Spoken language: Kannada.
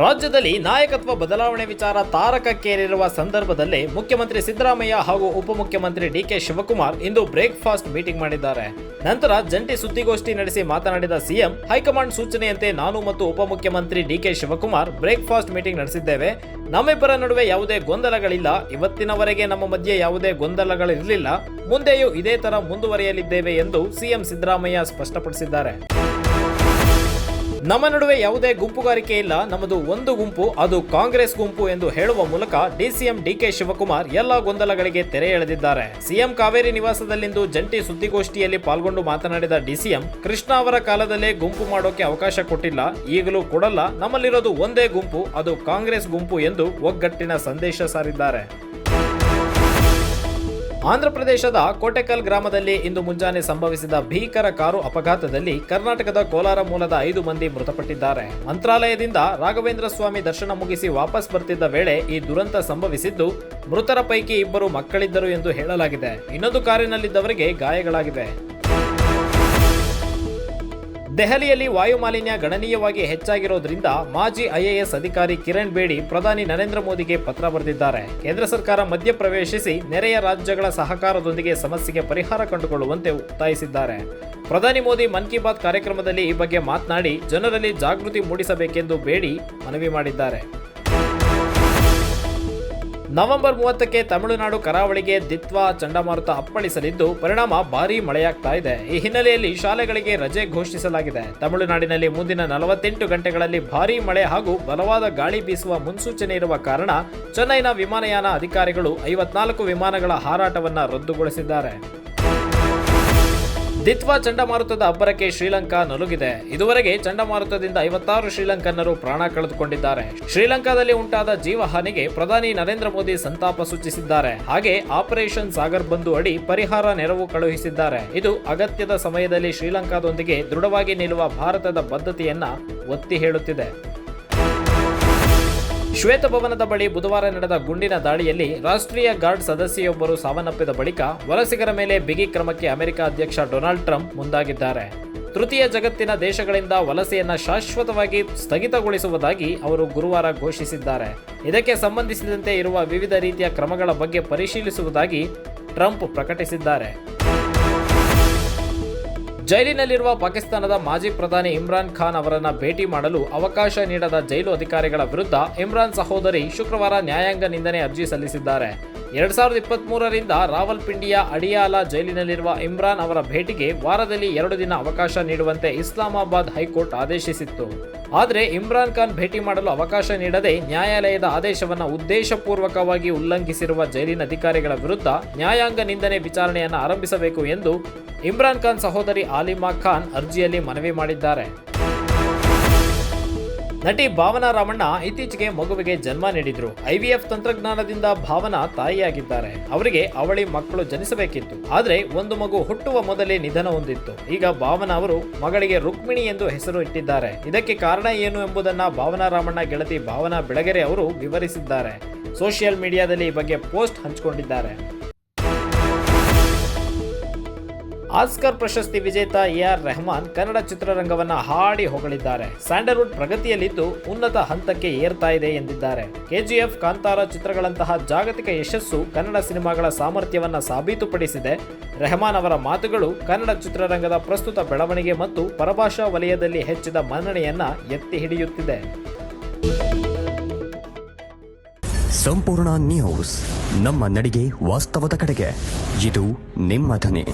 ರಾಜ್ಯದಲ್ಲಿ ನಾಯಕತ್ವ ಬದಲಾವಣೆ ವಿಚಾರ ತಾರಕಕ್ಕೇರಿರುವ ಸಂದರ್ಭದಲ್ಲಿ ಮುಖ್ಯಮಂತ್ರಿ ಸಿದ್ದರಾಮಯ್ಯ ಹಾಗೂ ಉಪಮುಖ್ಯಮಂತ್ರಿ ಡಿಕೆ ಶಿವಕುಮಾರ್ ಇಂದು ಬ್ರೇಕ್ಫಾಸ್ಟ್ ಮೀಟಿಂಗ್ ಮಾಡಿದ್ದಾರೆ. ನಂತರ ಜಂಟಿ ಸುದ್ದಿಗೋಷ್ಠಿ ನಡೆಸಿ ಮಾತನಾಡಿದ ಸಿಎಂ, ಹೈಕಮಾಂಡ್ ಸೂಚನೆಯಂತೆ ನಾನು ಮತ್ತು ಉಪಮುಖ್ಯಮಂತ್ರಿ ಡಿಕೆ ಶಿವಕುಮಾರ್ ಬ್ರೇಕ್ಫಾಸ್ಟ್ ಮೀಟಿಂಗ್ ನಡೆಸಿದ್ದೇವೆ. ನಮ್ಮಿಬ್ಬರ ನಡುವೆ ಯಾವುದೇ ಗೊಂದಲಗಳಿಲ್ಲ. ಇವತ್ತಿನವರೆಗೆ ನಮ್ಮ ಮಧ್ಯೆ ಯಾವುದೇ ಗೊಂದಲಗಳಿರಲಿಲ್ಲ. ಮುಂದೆಯೂ ಇದೇ ತರ ಮುಂದುವರಿಯಲಿದ್ದೇವೆ ಎಂದು ಸಿಎಂ ಸಿದ್ದರಾಮಯ್ಯ ಸ್ಪಷ್ಟಪಡಿಸಿದ್ದಾರೆ. ನಮ್ಮ ನಡುವೆ ಯಾವುದೇ ಗುಂಪುಗಾರಿಕೆ ಇಲ್ಲ. ನಮ್ಮದು ಒಂದು ಗುಂಪು, ಅದು ಕಾಂಗ್ರೆಸ್ ಗುಂಪು ಎಂದು ಹೇಳುವ ಮೂಲಕ ಡಿಸಿಎಂ ಡಿಕೆ ಶಿವಕುಮಾರ್ ಎಲ್ಲ ಗೊಂದಲಗಳಿಗೆ ತೆರೆ ಎಳೆದಿದ್ದಾರೆ. ಸಿಎಂ ಕಾವೇರಿ ನಿವಾಸದಲ್ಲಿಂದು ಜಂಟಿ ಸುದ್ದಿಗೋಷ್ಠಿಯಲ್ಲಿ ಪಾಲ್ಗೊಂಡು ಮಾತನಾಡಿದ ಡಿಸಿಎಂ, ಕೃಷ್ಣ ಅವರ ಕಾಲದಲ್ಲೇ ಗುಂಪು ಮಾಡೋಕೆ ಅವಕಾಶ ಕೊಟ್ಟಿಲ್ಲ, ಈಗಲೂ ಕೊಡಲ್ಲ. ನಮ್ಮಲ್ಲಿರೋದು ಒಂದೇ ಗುಂಪು, ಅದು ಕಾಂಗ್ರೆಸ್ ಗುಂಪು ಎಂದು ಒಗ್ಗಟ್ಟಿನ ಸಂದೇಶ ಸಾರಿದ್ದಾರೆ. ಆಂಧ್ರಪ್ರದೇಶದ ಕೋಟೆಕಲ್ ಗ್ರಾಮದಲ್ಲಿ ಇಂದು ಮುಂಜಾನೆ ಸಂಭವಿಸಿದ ಭೀಕರ ಕಾರು ಅಪಘಾತದಲ್ಲಿ ಕರ್ನಾಟಕದ ಕೋಲಾರ ಮೂಲದ ಐದು ಮಂದಿ ಮೃತಪಟ್ಟಿದ್ದಾರೆ. ಮಂತ್ರಾಲಯದಿಂದ ರಾಘವೇಂದ್ರ ಸ್ವಾಮಿ ದರ್ಶನ ಮುಗಿಸಿ ವಾಪಸ್ ಬರ್ತಿದ್ದ ವೇಳೆ ಈ ದುರಂತ ಸಂಭವಿಸಿದ್ದು ಮೃತರ ಪೈಕಿ ಇಬ್ಬರು ಮಕ್ಕಳಿದ್ದರು ಎಂದು ಹೇಳಲಾಗಿದೆ. ಇನ್ನೊಂದು ಕಾರಿನಲ್ಲಿದ್ದವರಿಗೆ ಗಾಯಗಳಾಗಿವೆ. ದೆಹಲಿಯಲ್ಲಿ ವಾಯು ಮಾಲಿನ್ಯ ಗಣನೀಯವಾಗಿ ಹೆಚ್ಚಾಗಿರೋದ್ರಿಂದ ಮಾಜಿ ಐಎಎಸ್ ಅಧಿಕಾರಿ ಕಿರಣ್ ಬೇಡಿ, ಪ್ರಧಾನಿ ನರೇಂದ್ರ ಮೋದಿಗೆ ಪತ್ರ ಬರೆದಿದ್ದಾರೆ. ಕೇಂದ್ರ ಸರ್ಕಾರ ಮಧ್ಯಪ್ರವೇಶಿಸಿ ನೆರೆಯ ರಾಜ್ಯಗಳ ಸಹಕಾರದೊಂದಿಗೆ ಸಮಸ್ಯೆಗೆ ಪರಿಹಾರ ಕಂಡುಕೊಳ್ಳುವಂತೆ ಒತ್ತಾಯಿಸಿದ್ದಾರೆ. ಪ್ರಧಾನಿ ಮೋದಿ ಮನ್ ಕಿ ಬಾತ್ ಕಾರ್ಯಕ್ರಮದಲ್ಲಿ ಈ ಬಗ್ಗೆ ಮಾತನಾಡಿ, ಜನರಲ್ಲಿ ಜಾಗೃತಿ ಮೂಡಿಸಬೇಕೆಂದು ಬೇಡಿ ಮನವಿ ಮಾಡಿದ್ದಾರೆ. ನವೆಂಬರ್ ಮೂವತ್ತಕ್ಕೆ ತಮಿಳುನಾಡು ಕರಾವಳಿಗೆ ದಿತ್ವಾ ಚಂಡಮಾರುತ ಅಪ್ಪಳಿಸಲಿದ್ದು, ಪರಿಣಾಮ ಭಾರೀ ಮಳೆಯಾಗ್ತಾ ಇದೆ. ಈ ಹಿನ್ನೆಲೆಯಲ್ಲಿ ಶಾಲೆಗಳಿಗೆ ರಜೆ ಘೋಷಿಸಲಾಗಿದೆ. ತಮಿಳುನಾಡಿನಲ್ಲಿ ಮುಂದಿನ ನಲವತ್ತೆಂಟು ಗಂಟೆಗಳಲ್ಲಿ ಭಾರೀ ಮಳೆ ಹಾಗೂ ಬಲವಾದ ಗಾಳಿ ಬೀಸುವ ಮುನ್ಸೂಚನೆ ಇರುವ ಕಾರಣ, ಚೆನ್ನೈನ ವಿಮಾನಯಾನ ಅಧಿಕಾರಿಗಳು ಐವತ್ನಾಲ್ಕು ವಿಮಾನಗಳ ಹಾರಾಟವನ್ನು ರದ್ದುಗೊಳಿಸಿದ್ದಾರೆ. ದಿತ್ವಾ ಚಂಡಮಾರುತದ ಅಬ್ಬರಕ್ಕೆ ಶ್ರೀಲಂಕಾ ನಲುಗಿದೆ. ಇದುವರೆಗೆ ಚಂಡಮಾರುತದಿಂದ ಐವತ್ತಾರು ಶ್ರೀಲಂಕನ್ನರು ಪ್ರಾಣ ಕಳೆದುಕೊಂಡಿದ್ದಾರೆ. ಶ್ರೀಲಂಕಾದಲ್ಲಿ ಉಂಟಾದ ಜೀವಹಾನಿಗೆ ಪ್ರಧಾನಿ ನರೇಂದ್ರ ಮೋದಿ ಸಂತಾಪ ಸೂಚಿಸಿದ್ದಾರೆ. ಹಾಗೆ ಆಪರೇಷನ್ ಸಾಗರ್ ಬಂಧು ಅಡಿ ಪರಿಹಾರ ನೆರವು ಕಳುಹಿಸಿದ್ದಾರೆ. ಇದು ಅಗತ್ಯದ ಸಮಯದಲ್ಲಿ ಶ್ರೀಲಂಕಾದೊಂದಿಗೆ ದೃಢವಾಗಿ ನಿಲ್ಲುವ ಭಾರತದ ಬದ್ಧತೆಯನ್ನ ಒತ್ತಿ ಹೇಳುತ್ತಿದೆ. ಶ್ವೇತಭವನದ ಬಳಿ ಬುಧವಾರ ನಡೆದ ಗುಂಡಿನ ದಾಳಿಯಲ್ಲಿ ರಾಷ್ಟ್ರೀಯ ಗಾರ್ಡ್ ಸದಸ್ಯೆಯೊಬ್ಬರು ಸಾವನ್ನಪ್ಪಿದ ಬಳಿಕ ವಲಸಿಗರ ಮೇಲೆ ಬಿಗಿ ಕ್ರಮಕ್ಕೆ ಅಮೆರಿಕ ಅಧ್ಯಕ್ಷ ಡೊನಾಲ್ಡ್ ಟ್ರಂಪ್ ಮುಂದಾಗಿದ್ದಾರೆ. ತೃತೀಯ ಜಗತ್ತಿನ ದೇಶಗಳಿಂದ ವಲಸೆಯನ್ನು ಶಾಶ್ವತವಾಗಿ ಸ್ಥಗಿತಗೊಳಿಸುವುದಾಗಿ ಅವರು ಗುರುವಾರ ಘೋಷಿಸಿದ್ದಾರೆ. ಇದಕ್ಕೆ ಸಂಬಂಧಿಸಿದಂತೆ ಇರುವ ವಿವಿಧ ರೀತಿಯ ಕ್ರಮಗಳ ಬಗ್ಗೆ ಪರಿಶೀಲಿಸುವುದಾಗಿ ಟ್ರಂಪ್ ಪ್ರಕಟಿಸಿದ್ದಾರೆ. ಜೈಲಿನಲ್ಲಿರುವ ಪಾಕಿಸ್ತಾನದ ಮಾಜಿ ಪ್ರಧಾನಿ ಇಮ್ರಾನ್ ಖಾನ್ ಅವರನ್ನ ಭೇಟಿ ಮಾಡಲು ಅವಕಾಶ ನೀಡದ ಜೈಲು ಅಧಿಕಾರಿಗಳ ವಿರುದ್ಧ ಇಮ್ರಾನ್ ಸಹೋದರಿ ಶುಕ್ರವಾರ ನ್ಯಾಯಾಂಗ ನಿಂದನೆ ಅರ್ಜಿ ಸಲ್ಲಿಸಿದ್ದಾರೆ. ಎರಡ್ ಸಾವಿರದ ಇಪ್ಪತ್ತ್ ರಾವಲ್ಪಿಂಡಿಯ ಅಡಿಯಾಲ ಜೈಲಿನಲ್ಲಿರುವ ಇಮ್ರಾನ್ ಅವರ ಭೇಟಿಗೆ ವಾರದಲ್ಲಿ ಎರಡು ದಿನ ಅವಕಾಶ ನೀಡುವಂತೆ ಇಸ್ಲಾಮಾಬಾದ್ ಹೈಕೋರ್ಟ್ ಆದೇಶಿಸಿತ್ತು. ಆದರೆ ಇಮ್ರಾನ್ ಖಾನ್ ಭೇಟಿ ಮಾಡಲು ಅವಕಾಶ ನೀಡದೆ ನ್ಯಾಯಾಲಯದ ಆದೇಶವನ್ನು ಉದ್ದೇಶಪೂರ್ವಕವಾಗಿ ಉಲ್ಲಂಘಿಸಿರುವ ಜೈಲಿನ ಅಧಿಕಾರಿಗಳ ವಿರುದ್ಧ ನ್ಯಾಯಾಂಗ ನಿಂದನೆ ವಿಚಾರಣೆಯನ್ನು ಆರಂಭಿಸಬೇಕು ಎಂದು ಇಮ್ರಾನ್ ಖಾನ್ ಸಹೋದರಿ ಆಲಿಮಾ ಖಾನ್ ಅರ್ಜಿಯಲ್ಲಿ ಮನವಿ ಮಾಡಿದ್ದಾರೆ. ನಟಿ ಭಾವನಾ ರಾಮಣ್ಣ ಇತ್ತೀಚೆಗೆ ಮಗುವಿಗೆ ಜನ್ಮ ನೀಡಿದ್ರು. ಐವಿಎಫ್ ತಂತ್ರಜ್ಞಾನದಿಂದ ಭಾವನಾ ತಾಯಿಯಾಗಿದ್ದಾರೆ. ಅವರಿಗೆ ಅವಳಿ ಮಕ್ಕಳು ಜನಿಸಬೇಕಿತ್ತು. ಆದರೆ ಒಂದು ಮಗು ಹುಟ್ಟುವ ಮೊದಲೇ ನಿಧನ ಹೊಂದಿತ್ತು. ಈಗ ಭಾವನಾ ಅವರು ಮಗಳಿಗೆ ರುಕ್ಮಿಣಿ ಎಂದು ಹೆಸರು ಇಟ್ಟಿದ್ದಾರೆ. ಇದಕ್ಕೆ ಕಾರಣ ಏನು ಎಂಬುದನ್ನ ಭಾವನಾ ರಾಮಣ್ಣ ಗೆಳತಿ ಭಾವನಾ ಬೆಳಗೆರೆ ಅವರು ವಿವರಿಸಿದ್ದಾರೆ. ಸೋಷಿಯಲ್ ಮೀಡಿಯಾದಲ್ಲಿ ಈ ಬಗ್ಗೆ ಪೋಸ್ಟ್ ಹಂಚಿಕೊಂಡಿದ್ದಾರೆ. ಆಸ್ಕರ್ ಪ್ರಶಸ್ತಿ ವಿಜೇತ ಎ ಆರ್ ರೆಹಮಾನ್ ಕನ್ನಡ ಚಿತ್ರರಂಗವನ್ನ ಹಾಡಿ ಹೊಗಳಿದ್ದಾರೆ. ಸ್ಯಾಂಡಲ್ವುಡ್ ಪ್ರಗತಿಯಲ್ಲಿದ್ದು ಉನ್ನತ ಹಂತಕ್ಕೆ ಏರ್ತಾ ಇದೆ ಎಂದಿದ್ದಾರೆ. ಕೆಜಿಎಫ್, ಕಾಂತಾರ ಚಿತ್ರಗಳಂತಹ ಜಾಗತಿಕ ಯಶಸ್ಸು ಕನ್ನಡ ಸಿನಿಮಾಗಳ ಸಾಮರ್ಥ್ಯವನ್ನ ಸಾಬೀತುಪಡಿಸಿದೆ. ರೆಹಮಾನ್ ಅವರ ಮಾತುಗಳು ಕನ್ನಡ ಚಿತ್ರರಂಗದ ಪ್ರಸ್ತುತ ಬೆಳವಣಿಗೆ ಮತ್ತು ಪರಭಾಷಾ ವಲಯದಲ್ಲಿ ಹೆಚ್ಚಿದ ಮನ್ನಣೆಯನ್ನ ಎತ್ತಿ ಹಿಡಿಯುತ್ತಿದೆ. ಸಂಪೂರ್ಣ ನ್ಯೂಸ್ ನಮ್ಮ ನಡಿಗೆ ವಾಸ್ತವದ ಕಡೆಗೆ. ಇದು ನಿಮ್ಮ ಧ್ವನಿ.